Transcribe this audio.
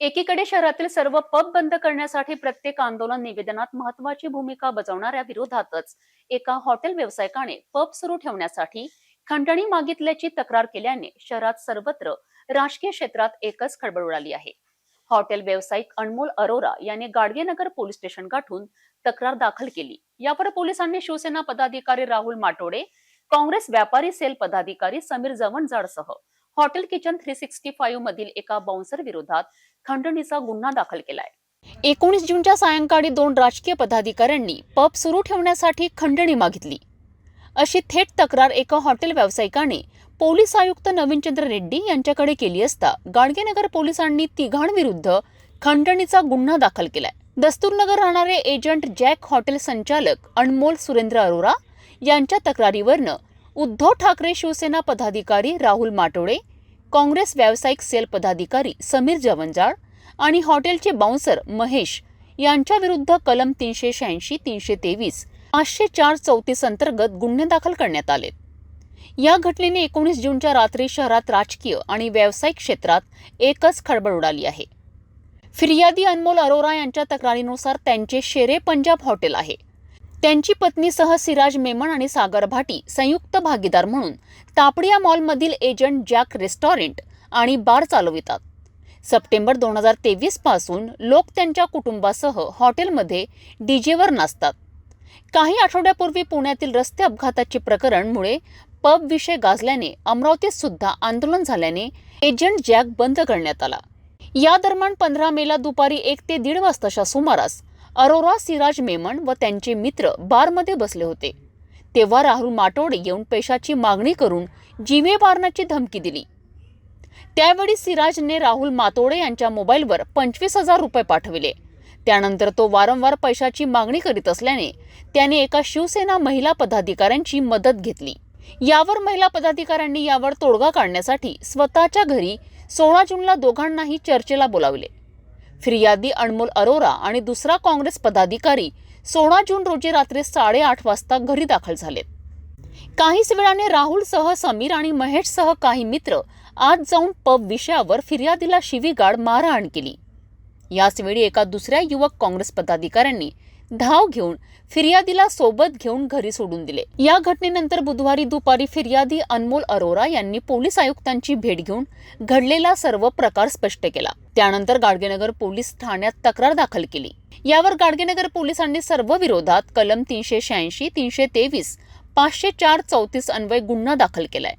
एकीकडे शहरातील सर्व पब बंद करण्यासाठी प्रत्येक आंदोलन निवेदनात महत्वाची भूमिका बजावणाऱ्या विरोधातच एका हॉटेल व्यावसायिकाने पब सुरू ठेवण्यासाठी खंडणी मागितल्याची तक्रार केल्याने शहरात सर्वत्र राजकीय क्षेत्रात एकच खळबळ उडाली आहे. हॉटेल व्यावसायिक अनमोल अरोरा यांनी गाडगेनगर पोलीस स्टेशन गाठून तक्रार दाखल केली. यावर पोलिसांनी शिवसेना पदाधिकारी राहुल माटोडे काँग्रेस व्यापारी सेल पदाधिकारी Sameer जवणजाडसह hotel kitchen three sixty five मधील एका बाउन्सर विरोधात खंडणीचा गुन्हा दाखल केलाय. एकोणीस जूनच्या सायंकाळी दोन राजकीय पदाधिकाऱ्यांनी पब सुरू ठेवण्यासाठी खंडणी मागितली. अशी थेट तक्रार एका हॉटेल व्यावसायिकाने पोलीस आयुक्त नवीनचंद्र रेड्डी यांच्याकडे केली असता गाडगेनगर पोलिसांनी तिघांविरुद्ध खंडणीचा गुन्हा दाखल केलाय. दस्तूरनगर राहणारे एजंट जॅक हॉटेल संचालक अनमोल सुरेंद्र अरोरा यांच्या तक्रारीवरनं उद्धव ठाकरे शिवसेना पदाधिकारी राहुल माटोळे काँग्रेस व्यावसायिक सेल पदाधिकारी समीर जवंजाळ आणि हॉटेलचे बाउन्सर महेश यांच्याविरुद्ध कलम तीनशे शहाऐंशी तीनशे तेवीस पाचशे चार चौतीस अंतर्गत गुन्हे दाखल करण्यात आले. या घटनेने एकोणीस जूनच्या रात्री शहरात राजकीय आणि व्यावसायिक क्षेत्रात एकच खळबळ उडाली आहे. फिर्यादी अनमोल अरोरा यांच्या तक्रारीनुसार त्यांचे शेरे पंजाब हॉटेल आहे. त्यांची पत्नीसह सिराज मेमन आणि सागर भाटी संयुक्त भागीदार म्हणून तापडिया मॉलमधील एजंट जॅक रेस्टॉरंट आणि बार चालवितात. सप्टेंबर दोन हजार तेवीसपासून लोक त्यांच्या कुटुंबासह हॉटेलमध्ये डीजेवर नाचतात. काही आठवड्यापूर्वी पुण्यातील रस्ते अपघाताचे प्रकरणमुळे पब विषय गाजल्याने अमरावतीत सुद्धा आंदोलन झाल्याने एजंट जॅक बंद करण्यात आला. या दरम्यान पंधरा मेला दुपारी एक ते दीड वाजताच्या सुमारास अरोरा सिराज मेमन व त्यांचे मित्र बारमध्ये बसले होते. तेव्हा राहुल माटोडे येऊन पैशाची मागणी करून जीवे मारण्याची धमकी दिली. त्यावेळी सिराजने राहुल मातोडे यांच्या मोबाईलवर पंचवीस हजार रुपये पाठविले. त्यानंतर तो वारंवार पैशाची मागणी करीत असल्याने त्याने एका शिवसेना महिला पदाधिकाऱ्यांची मदत घेतली. यावर महिला पदाधिकाऱ्यांनी यावर तोडगा काढण्यासाठी स्वतःच्या घरी सोळा जूनला दोघांनाही चर्चेला बोलावले. फिर्यादी अनमोल अरोरा आणि दुसरा काँग्रेस पदाधिकारी सोळा जून रोजी रात्री साडेआठ वाजता घरी दाखल झालेत काहीच वेळाने राहुलसह समीर आणि महेशसह काही मित्र आत जाऊन पब विषयावर फिर्यादीला शिवीगाड मारहाण केली. याचवेळी एका दुसऱ्या युवक काँग्रेस पदाधिकाऱ्यांनी धाव घेऊन फिर्यादीला सोबत घेऊन घरी सोडून दिले. या घटनेनंतर बुधवारी दुपारी फिर्यादी अनमोल अरोरा यांनी पोलीस आयुक्तांची भेट घेऊन घडलेला सर्व प्रकार स्पष्ट केला. त्यानंतर गाडगेनगर पोलीस ठाण्यात तक्रार दाखल केली. यावर गाडगेनगर पोलिसांनी सर्व विरोधात कलम तीनशे शहाऐंशी तीनशे तेवीस पाचशे चार चौतीस अन्वय गुन्हा दाखल केलाय.